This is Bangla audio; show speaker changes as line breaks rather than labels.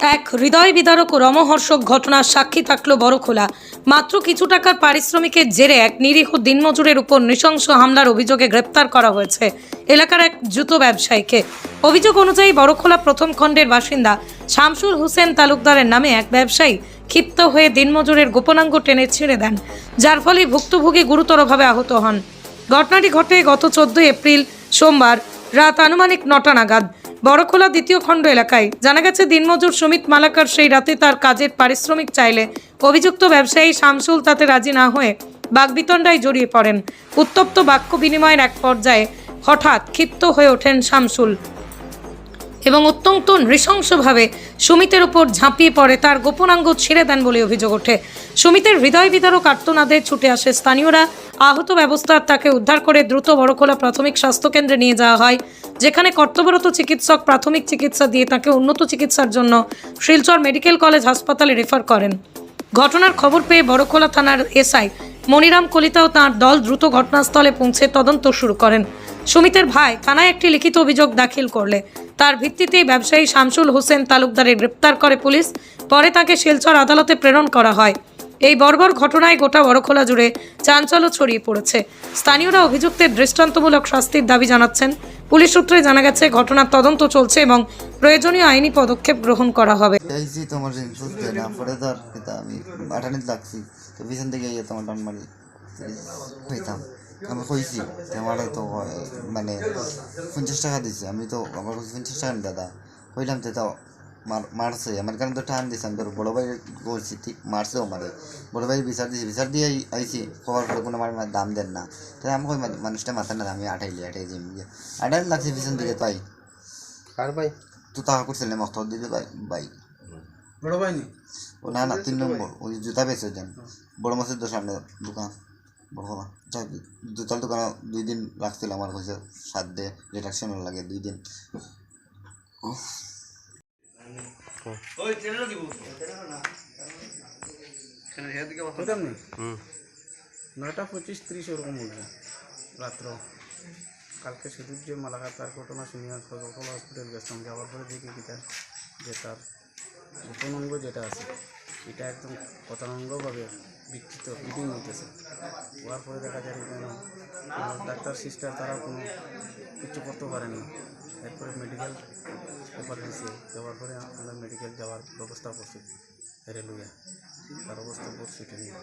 এক হৃদয় বিদারক ও রমহর্ষক ঘটনার সাক্ষী থাকল বড়খোলা। মাত্র কিছু টাকার পারিশ্রমিকের জেরে এক নিরীহ দিনমজুরের উপর নৃশংস হামলার অভিযোগে গ্রেপ্তার করা হয়েছে এলাকার এক জুতো ব্যবসায়ীকে। অভিযোগ অনুযায়ী বড়খোলা প্রথম খণ্ডের বাসিন্দা শামসুল হোসেন তালুকদারের নামে এক ব্যবসায়ী ক্ষিপ্ত হয়ে দিনমজুরের গোপনাঙ্গ টেনে ছেড়ে দেন, যার ফলে ভুক্তভোগী গুরুতরভাবে আহত হন। ঘটনাটি ঘটে গত চোদ্দই এপ্রিল সোমবার, রাত আনুমানিক নটা নাগাদ। বড়খোলা দ্বিতীয় খণ্ড এলাকায়। জানা গেছে, দিনমজুর সুমিত মালাকার সেই রাতে তার কাজের পারিশ্রমিক চাইলে অভিযুক্ত ব্যবসায়ী শামসুল তাতে রাজি না হয়ে বাগবিতণ্ডায় জড়িয়ে পড়েন। উত্তপ্ত বাক্য বিনিময়ের এক পর্যায়ে হঠাৎ ক্ষিপ্ত হয়ে ওঠেন শামসুল। এবং অত্যন্ত নৃশংসভাবে সুমিতের উপর ঝাঁপিয়ে পড়ে, তার গোপনাঙ্গ ছিঁড়ে দেন বলে অভিযোগ ওঠে। সুমিতের হৃদয় বিদারক আর্তনাদে ছুটে আসে। স্থানীয়রা আহত ব্যবস্থার তাকে উদ্ধার করে দ্রুত বড়খোলা প্রাথমিক স্বাস্থ্যকেন্দ্রে নিয়ে যাওয়া হয়, যেখানে কর্তব্যরত চিকিৎসক প্রাথমিক চিকিৎসা দিয়ে তাকে উন্নত চিকিৎসার জন্য শিলচর মেডিকেল কলেজ হাসপাতালে রেফার করেন। ঘটনার খবর পেয়ে বড়খোলা থানার এসআই মনিরাম কলিতা ও তাঁর দল দ্রুত ঘটনাস্থলে পৌঁছে তদন্ত শুরু করেন। সুমিতের ভাই থানায় একটি লিখিত অভিযোগ দাখিল করলে। তার ভিত্তিতে ব্যবসায়ী শামসুল হোসেন তালুকদারের গ্রেপ্তার করে পুলিশ। পরে তাকে শিলচর আদালতে প্রেরণ করা হয়। এই বর্বর ঘটনায় গোটা বড়খোলা জুড়ে চাঞ্চল্য ছড়িয়ে পড়েছে। স্থানীয়রা অভিযুক্তের দৃষ্টান্তমূলক শাস্তির দাবি জানাচ্ছেন। পুলিশ সূত্রে জানা গেছে, ঘটনার তদন্ত চলছে এবং প্রয়োজনীয় আইনি পদক্ষেপ গ্রহণ করা হবে।
আমি তোমার তো মানে পঞ্চাশ টাকা আমি তো আমার পঞ্চাশ টাকা দাদা। কইলাম তো মারছে। আমার কারণে তো টান দিছে। আমি তোর বড় ভাই বলছি ঠিক মারছেও মারে। বড় ভাই বিচার দিয়েছি বিচার দিয়ে আই- আইছি। খবর করে কোনো আমার দাম দেন না। তাই আমাকে মানুষটা মাথা না আমি আটাইলি আটাই জিম আটাই লাগছে পিছন দিকে তাই।
কার ভাই?
তো টাকা করছিলাম মক্তব দিতে ভাই ভাই।
বড় ভাই
ও না না তিন নম্বর। ওই জুতা বেচে দেন। বড় মাছের তো সামনে দোকান। জুতার দোকানে দুই দিন রাখছিল আমার কাছে সাত দে রিডাকশন লাগে দুই দিন।
নয়টা পঁচিশ ত্রিশ ওরকম উঠবে রাত্র। কালকে সেদিন যে মালাঘাট তার ঘটনা শুনি আর হসপিটাল গেছিলাম যাওয়ার পরে দেখি কি তার যে তার গোপন অঙ্গ যেটা আছে এটা একদম কথানঙ্গভাবে বিকৃত ব্লিডিং হইতেছে। হওয়ার পরে দেখা যায় কেন কোনো ডাক্তার সিস্টার তারা কোনো কিছু করতে পারেনি। এরপরে মেডিকেল এমার্জেন্সি যাওয়ার পরে আমরা মেডিকেল যাওয়ার ব্যবস্থা করছি রেলওয়ে। তার অবস্থা বহুত সিটে নিয়ে